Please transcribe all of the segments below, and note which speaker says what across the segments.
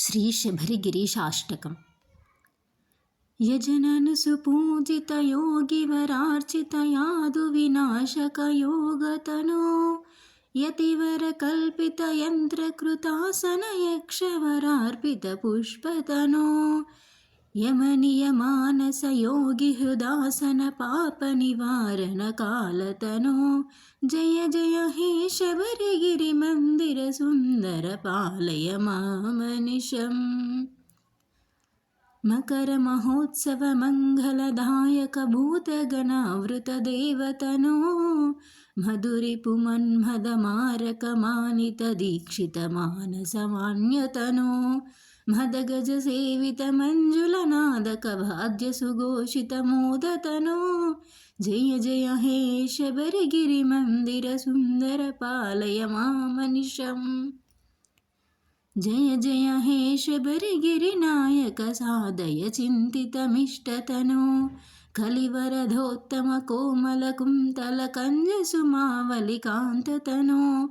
Speaker 1: श्रीशबरिगिरीशाष्टकम् यजननसुपूजितयोगिवरार्चितयादुविनाशकयोगतनो यतिवरकल्पितयन्त्रकृतासन यक्षवरार्पितपुष्पतनो यमनियमानसयोगिहृदासनपापनिवारणकालतनो जय जय हे शबरिगिरिमन् सुन्दरपालय मामनिशम् मकरमहोत्सवमङ्गलदायकभूतगणावृतदेवतनो मधुरिपुमन्मदमारकमानितदीक्षितमानसमान्यतनो। మదగజ సేవిత మంజుల నాదక భాద్య సుఘోషిత మోదతనో. జయ జయ హే శబరిగిరి మందిర సుందర పాలయ మామనిషం జయ జయ హే శబరిగిరి నాయక సాదయ చింతితమిష్టతను కలివరధోత్తమ కోమల కుంతల కంజ సుమావలి కాంతతను.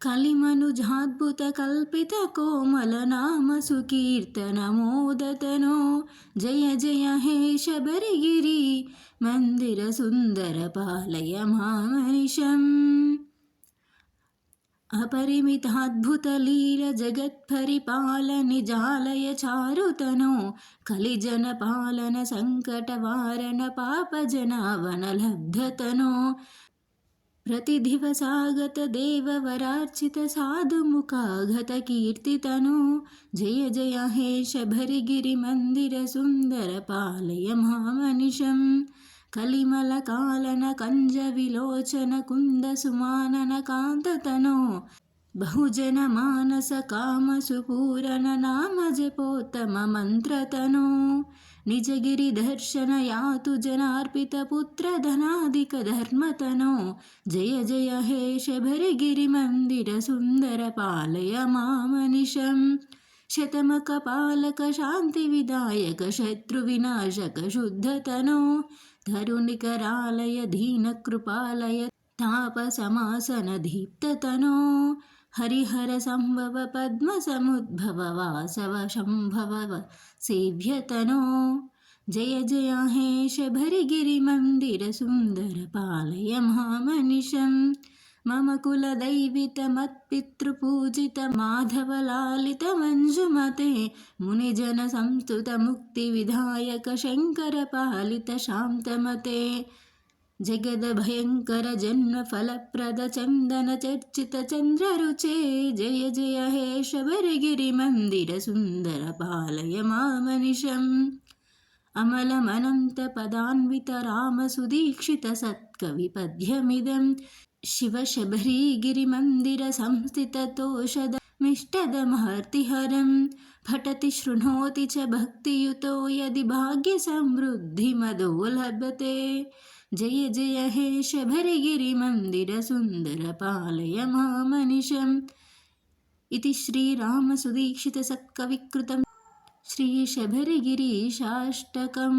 Speaker 1: మందిర సుందర పాలయ మామనిషం निशिसुरभूजनमङ्गलवादनमाल्यविभूषणमोदमते सुरयुवतीकृतवन्दननर्तननन्दितमानसमञ्जुतनो कलिमनुजाद्भुतकल्पितकोमलनामसुकीर्तनमोदतनो जय जय हे शबरिगिरि मन्दिरसुन्दरपालय मामनिशम् अपरिमिताद्भुतलील जगत्परिपालनिजालय चारुतनो कलिजनपालन सङ्कटवारण पापजनावनलब्धतनो प्रतिदिवसागतदेववरार्चितसाधुमुखागतकीर्तितनु जय जय हे शबरिगिरिमन्दिरसुन्दरपालय मामनिशम् कलिमलकालन कञ्जविलोचनकुन्दसुमाननकान्ततनो बहुजनमानसकामसुपूरणनामजपोत्तममन्त्रतनो निजगिरिदर्शन यातु जनार्पितपुत्रधनादिकधर्मतनो जय जय हे शबरिगिरिमन्दिरसुन्दरपालय मामनिशम् मा मनिशं शतमखपालक धरुनिकरालय दीनकृपालय तापसमासनदीप्ततनो హరిహర సంభవ పద్మ సముద్భవ వాసవ శంభవ సేవ్యతనో. జయ జయ హే శబరిగిరి మందిర సుందర పాలయ మహామనిషం మమ కుల దైవిత మత్పితృపూజిత మాధవలాలిత మంజుమతే మునిజన సంస్థుత ముక్తి విధాయక శంకర పాలిత శాంతమతే जगदभयङ्करजन्मफलप्रदचन्दनचर्चितचन्द्ररुचे जय जय हे शबरिगिरिमन्दिरसुन्दरपालय मामनिशम् अमलमनन्तपदान्वितरामसुदीक्षितसत्कविपद्यमिदं शिवशबरीगिरिमन्दिरसंस्थिततोषदमिष्टदमहर्तिहरं पठति शृणोति च भक्तियुतो यदि भाग्यसमृद्धिमदो लभते జయ జయ హే శబరిగిరి మందిర సుందర పాలయ మామనిషం ఇది శ్రీరామసుదీక్షిత సత్కవికృతం. శ్రీశబరిగిరీశాష్టకం